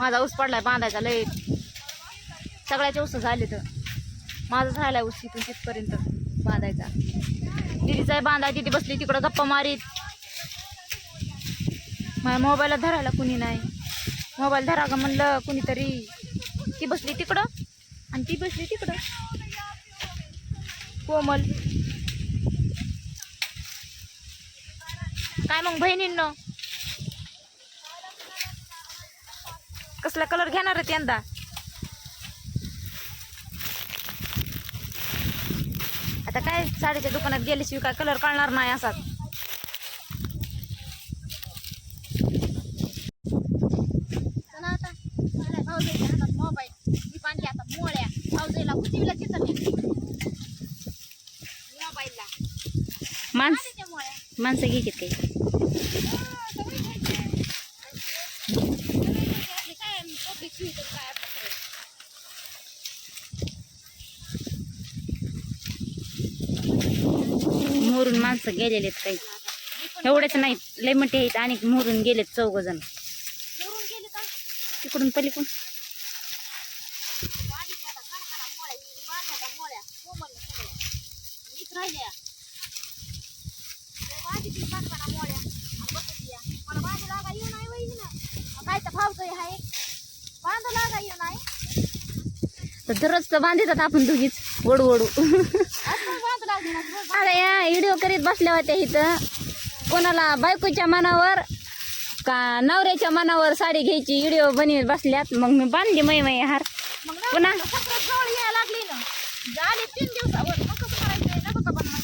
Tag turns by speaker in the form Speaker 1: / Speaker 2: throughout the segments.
Speaker 1: माझा ऊस पडलाय बांधायचा लय. सगळ्याचे ऊस झाले तर. माझा झालाय ऊस तिथून तिथपर्यंत बांधायचा. दिदीचा आहे बांधाय दिदी बसली तिकडं गप्पा मारीत. माझ्या मोबाईलला धरायला कुणी नाही. मोबाईल धरा का म्हणलं कुणीतरी. ती बसली तिकडं आणि ती बसली तिकडं. कोमल. काय मग बहिणींनो? कसला कलर घेणार आहेत यंदा? आता काय साडीच्या दुकानात गेल्याशिवाय काय कलर कळणार नाही असाच चला आता. मला भाऊजाईच्या हातात मोबाईल मी पाणी आता मोळ्या भाऊजाईला उजवीला तिथं मी मोबाईलला
Speaker 2: माणस
Speaker 1: त्या मोळ्या
Speaker 2: माणसं घ्यायची काही
Speaker 1: आपली काय पब्लिक सुविधा काय आपल्याकडे
Speaker 2: मोरून माणसं गेलेले आहेत काही. एवढेच नाही. लय मोठे आहेत. आणि मोरून गेलेत चौघ जण तिकडून पलीकडून.
Speaker 1: काय तर भावतोय हाय. बांधा लागा येऊ नाही.
Speaker 2: तर दररोज तर बांधितात आपण दोघीच. ओढू ओढू. अरे या व्हिडिओ करीत बसल्या होत्या इथं. कोणाला बायकोच्या मनावर का नवऱ्याच्या मनावर साडी घ्यायची व्हिडिओ बनवीत बसल्यात. मग मी बांधली मै मै हार. पुन्हा.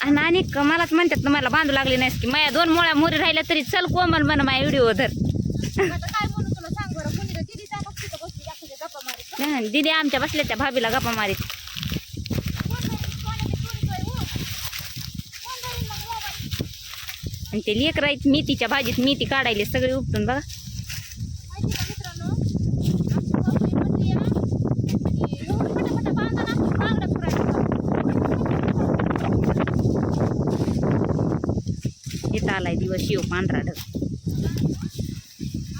Speaker 2: आणि आणि मलाच म्हणतात मला बांधू लागली नाहीस की माया दोन मोळ्या मोरी राहिल्या तरी चल कोमल म्हण माझ्या व्हिडिओ धर
Speaker 1: आता काय म्हणू तुला सांग बरं कोणी दिदी त्या बघ तिथं बसली दाखवते गप्पा मारीत
Speaker 2: नाही, दिदी आमच्या बसल्या त्या भाभीला गप्पा मारीत. आणि ते लेकरायत मेथीच्या भाजीत मेथी काढायली सगळी उपटून बघा. येत आलाय दिवस शिव पांढरा ढग
Speaker 1: आणि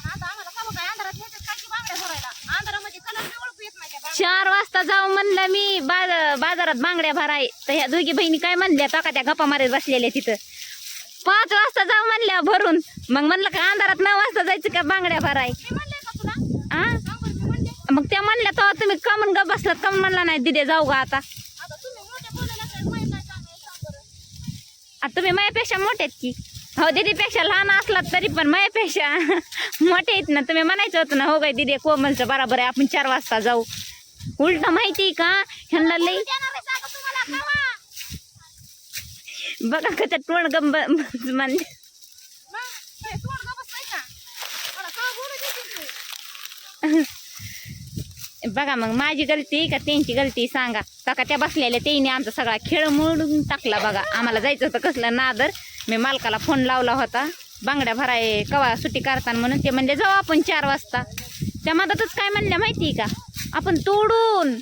Speaker 1: आता आम्हाला का बघा अंधारात नेतात काय की बांगड्या भरायला अंधारामध्ये कलर बी ओळखू येत नाही त्या बांगड्या.
Speaker 2: चार वाजता जाऊ म्हणलं मी बाज- बाजारात बांगड्या भराय. तर ह्या दोघी बहिणी काय म्हणल्या तो का त्या गप्पा मारत बसलेल्या तिथं. पाच वाजता जाऊ म्हणल्या भरून. मग म्हणलं का अंधारात नऊ वाजता जायचं का बांगड्या भराय? मग त्या म्हणल्या तो तुम्ही कमन ग बसलात. कमन म्हणला नाही दिदे जाऊ का आता.
Speaker 1: आता तुम्ही मोठे बोलायला काय माहीत नाही चांगलं सांग बरं.
Speaker 2: आता तुम्ही माझ्यापेक्षा मोठे आहेत की. हो दीदीपेक्षा लहान असलात तरी पण माझ्यापेक्षा मोठे आहेत ना. तुम्ही म्हणायचं होतं ना हो गाय दिदी कोमलचं बरोबर आहे आपण चार वाजता जाऊ. उलट माहिती का? ह्यांना लई बघा कसं तोंड गंब बघा मग माझी गलती का त्यांची गलती सांगा. का त्या बसलेल्या त्यांनी आमचा सगळा खेळ मोडून टाकला बघा. आम्हाला जायचं होतं कसलं नादर. मी मालकाला फोन लावला होता. बांगड्या भराय कवा सुट्टी करताना म्हणून ते म्हणले जाऊ आपण चार वाजता. त्या मधातच काय म्हणल्या माहिती का? आपण तोडून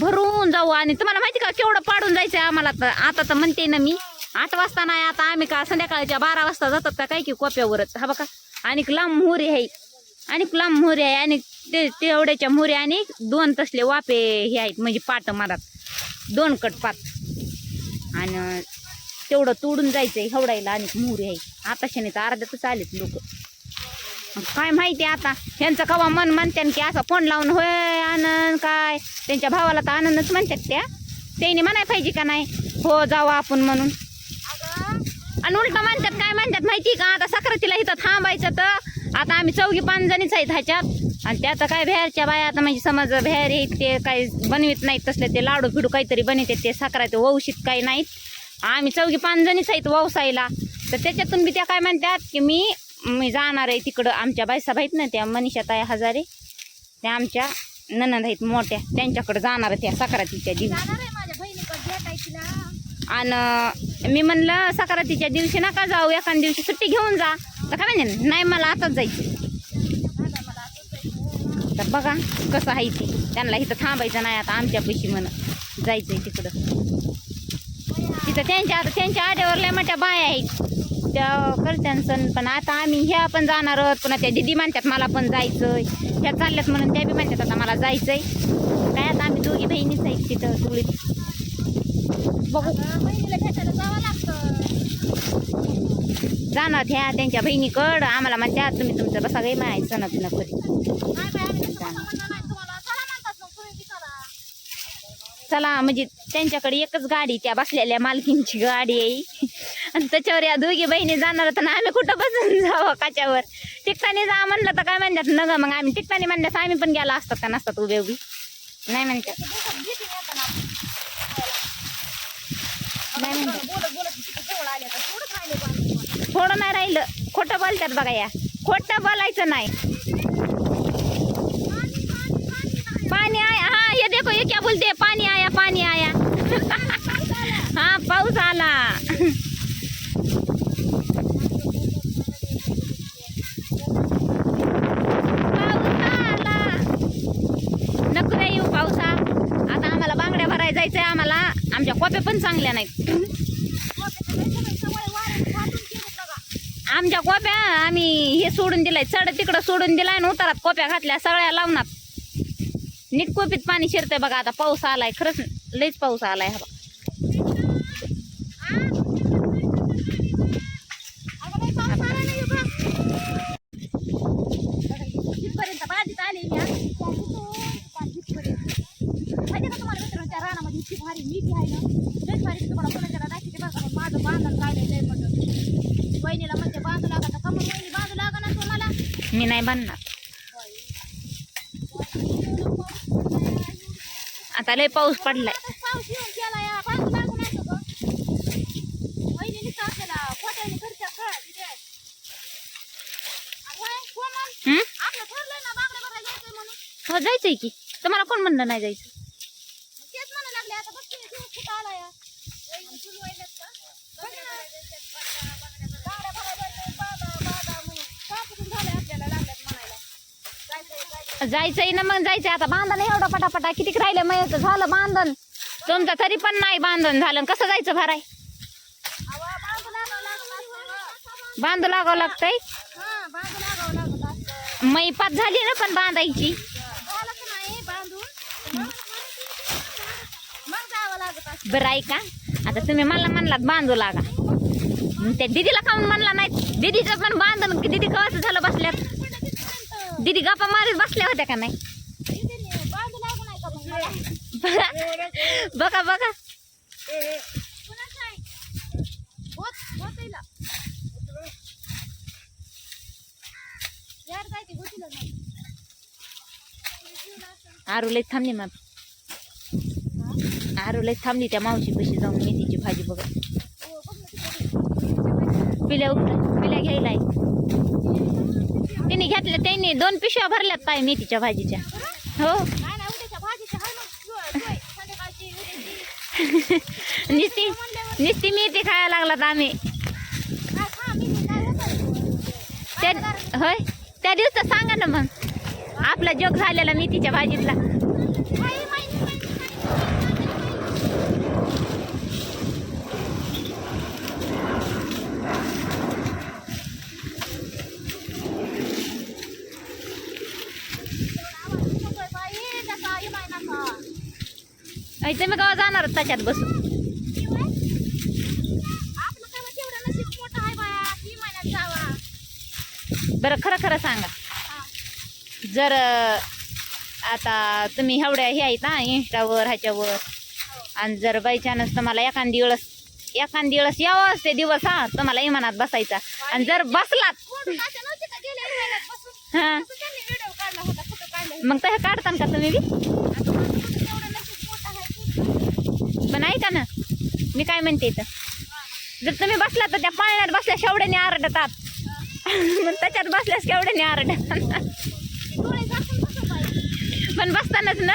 Speaker 2: भरून जाऊ आणि तुम्हाला माहिती का केवढं पाडून जायचं आम्हाला तर? आता तर म्हणते ना मी आठ वाजता नाही आता आम्ही का संध्याकाळच्या बारा वाजता जातात का काय की कोप्यावरच हा बघा. आणि लांब मोहरी आहे आणि लांब मोहरी आहे आणि ते तेवढ्याच्या मोहरी आणि दोन तसले वापे हे आहेत म्हणजे पाट मारात दोन कट पात. आणि तेवढं तोडून जायचं आहे हवडायला आणि मोहरी आहे. आताशाने तर अर्ध्यातच आलेत लोक. काय माहिती आता? ह्यांचं कवा मन म्हणते की असं फोन लावून होय आनंद काय? त्यांच्या भावाला तर आनंदच म्हणतात त्या. त्यांनी म्हणाय पाहिजे का नाही? हो जावा आपण म्हणून. आणि उलट म्हणतात काय म्हणतात माहिती का? आता सक्रातीला इथं थांबायचं तर आता आम्ही चौघी पाच जणीच आहेत ह्याच्यात. आणि त्यात काय बाहेरच्या बाया आता म्हणजे समज बाहेर आहेत ते काही बनवित नाहीत तसले ते लाडू फिडू काहीतरी बनवतात ते साखराचे वौशीत काही नाहीत. आम्ही चौघी पाच जणीच आहेत वौसाईला. तर त्याच्यातून बी त्या काय म्हणतात की मी मी जाणार आहे तिकडं. आमच्या बायसाब आहेत ना त्या मनीषा ताई हजारे. त्या आमच्या ननंद आहेत मोठ्या. त्यांच्याकडे जाणार आहे त्या सक्रातीच्या दिवशी.
Speaker 1: आहे
Speaker 2: आणि मी म्हणलं सकारातीच्या दिवशी नका जाऊ एखाद दिवशी सुट्टी घेऊन जा. तर काय म्हणजे नाही मला आताच जायचं
Speaker 1: आहे.
Speaker 2: तर बघा कसं आहे ते. त्यांना इथं थांबायचं नाही आता आमच्या पैशी म्हण जायचंय तिकडं. तिथं त्यांच्या आता त्यांच्या आड्यावर लय मोठ्या बाया आहेत. त्या करत्यान पण आता आम्ही ह्या पण जाणार आहोत. पुन्हा त्या दिदी म्हणतात मला पण जायचंय. ह्या चालल्यात म्हणून त्या बी म्हणतात आता मला जायचंय. काय आता आम्ही दोघी बहिणीच आहे तिथं तुळीत बघू.
Speaker 1: बहिणीला भेटायला जावं लागतं.
Speaker 2: जाणार ह्या त्यांच्या बहिणीकडं. आम्हाला म्हणतात तुम्ही तुमचं बसा काही माय सण पिणं कधी
Speaker 1: नाही बाई, आम्ही तसं म्हणणार नाही तुम्हाला. चला म्हणतात मग तुम्ही बी चला.
Speaker 2: चला म्हणजे त्यांच्याकडे एकच गाडी त्या बसलेल्या मालकींची गाडी आहे. आणि त्याच्यावर या दोघी बहिणी जाणार तर आम्ही कुठं बसून जावं काच्यावर? ठिकठाणी जा म्हणलं तर काय म्हणतात न ग मग आम्ही ठिकठाणी म्हणल्यास आम्ही पण गेला असतात का? नसतात उभे उभी. नाही म्हणतात. नाही म्हणतात. थोडं नाही राहिलं. खोटं बोलतात बघा या. खोटं बोलायचं नाही. पाणी आया हा हे देखो ये क्या बोलते? पाणी आया पाणी आया. हा पाऊस आला पाऊस आला नको रे येऊ पावसा आता आम्हाला जायचं आहे आम्हाला. आमच्या कोप्या पण चांगल्या नाहीत. आमच्या कोप्या आम्ही हे सोडून दिलाय. चढ तिकडं सोडून दिलाय आणि उतारात कोप्या घातल्या सगळ्या लावणार. नीट कोपीत पाणी शिरतंय बघा आता. पाऊस आलाय. खरंच लईच पाऊस आलाय हा बघा.
Speaker 1: अगं बाई, पाऊस आला नाही उभा. तिथपर्यंत बाजीत आले मी आज. पार तिथपर्यंत. माहिती का तुम्हाला मित्रांनो, त्या रानामध्ये इतकी भारी मिठी आहे ना लयच भारी तुम्हाला कोणाच्याला दाखवते बघा पण माझं बांधण काढलंय लय मोठं वहिनीला म्हणते बांधू लागा का मग वहिनी बांधू लागा ना तुम्हाला
Speaker 2: मी नाही बांधणार आता लय पाऊस पडलाय
Speaker 1: आता पाऊस येऊन गेला या बांधू लागू नाही का गं? वहिनीने तर आपल्याला खोट्याने घरच्या कळा दिल्या आहेत. अगं बाई, कोमल,
Speaker 2: हम्म?
Speaker 1: आपलं नाही ना आता लय पाऊस पडलाय.
Speaker 2: हो जायचंय की. तुम्हाला कोण म्हणलं नाही जायचं
Speaker 1: मग तेच म्हणा लागले आता बघ तुम्ही दिवस कुठं आला या वहिनी सुरू व्हायल्यात का? बांगड्या भरायला जायचंय, बांधा, बांधा म्हणून. कापासून झालंय आपल्याला लागल्यात म्हणायला. जायचंय,
Speaker 2: ना मग जायचंय. आता बांधण एवढा पटापटा. कितीक राहिलं मग झालं बांधण. तुमचं तरी पण नाही बांधण झालं. कसं जायचं भराय?
Speaker 1: बांधू लागावं
Speaker 2: लागतंय?
Speaker 1: हां,
Speaker 2: झाली ना पण बांधायची.
Speaker 1: झालं की
Speaker 2: बरं ऐका. आता तुम्ही मला म्हणलात बांधू लागा. मग त्या दिदीला काऊन म्हणला नाही? दिदीचं पण बांधण दिदी कवाचं झालं बसल्यात? दीदी गप्पा मारत बसल्या होत्या का नाही? बघा बघा
Speaker 1: कुणाचं
Speaker 2: आरू लई थांबली मग आरू लई थांबली त्या मावशी पशी जाऊन मेथीची भाजी बघत. पिल्या उठल्या पिल्या घ्यायला तिने घेतल्या त्यांनी दोन पिशव्या भरल्यात पाय मेथीच्या भाजीच्या. हो.
Speaker 1: नाही नाही
Speaker 2: निस्ती निस्ती मेथी खायला लागलात आम्ही. त्या होय त्या दिवसात सांगा ना मग. आपला जोग झालेला मेथीच्या भाजीतला
Speaker 1: माहिती माहिती
Speaker 2: ऐ, तुम्ही गावात जाणार त्याच्यात बसून. बरं खरं खरं सांगा. जर आता तुम्ही एवढ्या हे आहेत ना इंस्टावर ह्याच्यावर आणि जर बाय चान्स तुम्हाला एखादी वेळेस एखादी वेळेस यावंच ते दिवस हा तुम्हाला इमानात बसायचा. आणि जर बसलात हा. मग तसं काढतान का तुम्ही बी? पण ऐका ना मी काय म्हणते इथं? जर तुम्ही बसला तर त्या पाळण्यात बसल्या शेवड्याने आरडतात. मग त्याच्यात बसल्यास केवढ्याने आरडतात. पण बसतानाच ना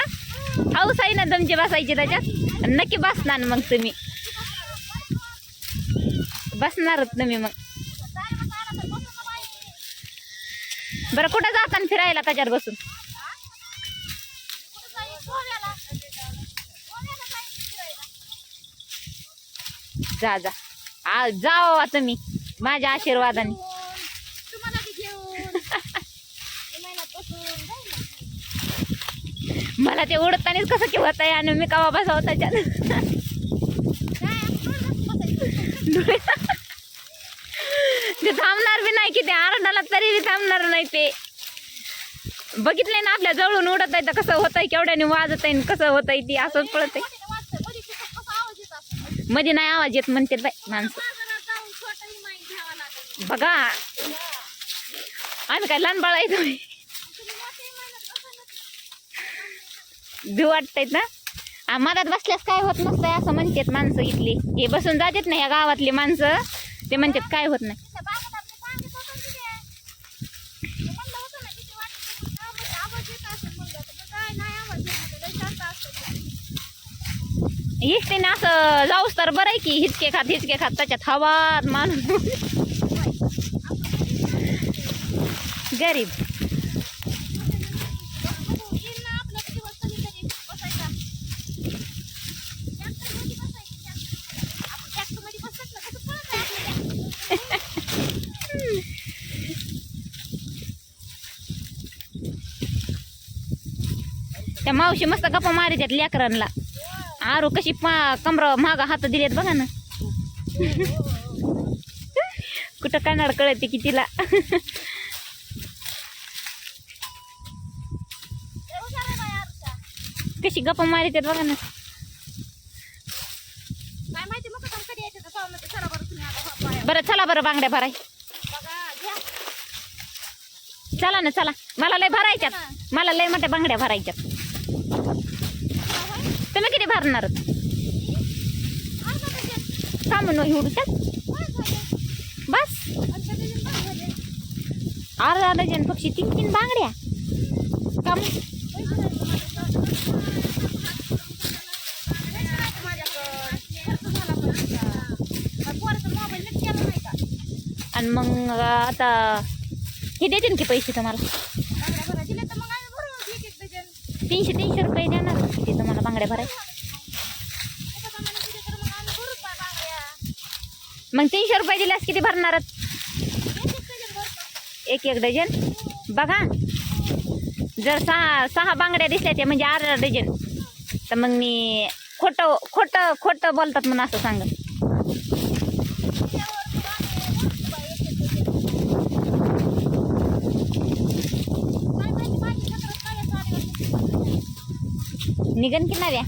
Speaker 2: हाऊस आहे ना तुमची बसायची त्याच्यात. नक्की बसणार मग तुम्ही. बसणारच तुम्ही मग. बरं कुठं जाताना फिरायला त्याच्यात बसून? जा जा. आ जाओ तुम्ही. माझ्या आशीर्वादाने. मला ते उडतानीच कसं की होत आहे आणि मी
Speaker 1: काय आपलं बसायचं.
Speaker 2: ते थांबणार बी नाही की ते आरडाला तरी बी थांबणार नाही ते. बघितले ना आपल्या जवळून उडत आहे तर कसं होतंय केवढ्याने वाजत आहे कसं होतंय ती असंच पळत आहे
Speaker 1: मोठ्याने वाजतंय. मध्ये तिथं कसा आवाज येत असेल.
Speaker 2: मध्ये नाही आवाज येत म्हणते बाई माणसं. बघा. आम्ही काय लहान बाळा येतो
Speaker 1: तुम्ही?
Speaker 2: वाटतायत ना? मधात बसल्यास काय होत नसतंय असं म्हणतात माणसं इथली. हे बसून जातात ना या गावातली माणसं. ते म्हणतात काय होत नाही
Speaker 1: तिथं बागेत आपलं सांगितलं होतं ना तिथे. ते म्हणलं होतं ना किती वाटतं पण काय माहिती आवाज येत असेल म्हणलं तर मग काय नाही आवाज येत नाही. लय शांत असतं ते.
Speaker 2: इष्टीने असं जाऊस तर बरं आहे की हिचके खात हिचके खात त्याच्यात हवात माणूस गरीब. त्या मावशी मस्त गप्पा मारित्यात लेकरांना आरू कशी पा कमर माग हात दिलेत बघा ना. कुठं कानाड कळते की तिला. कशी गप्पा मारित्यात बघा ना.
Speaker 1: बरं
Speaker 2: चला बरं बांगड्या भराय. चला ना चला. मला लय भरायच्यात. मला लय मोठ्या बांगड्या भरायच्यात. भरणार
Speaker 1: अर्धा डझन.
Speaker 2: थांबून एवढं
Speaker 1: काय झालं?
Speaker 2: बस
Speaker 1: अर्धा डझन काय झाले?
Speaker 2: अर्धा डझन पक्षी तीन तीन बांगड्या काम आणि मग आता हे देते की पैसे तुम्हाला तीनशे तीनशे रुपये देणार ते तुम्हाला बांगड्या भराय मग तीनशे रुपये दिल्यास किती भरणार एक एक डझन? बघा. जर सहा सहा बांगड्या दिसल्या त्या म्हणजे अर्धा डझन. तर मग मी खोटं खोटं खोटं बोलतात म्हणून असं सांग निघन की नव्या?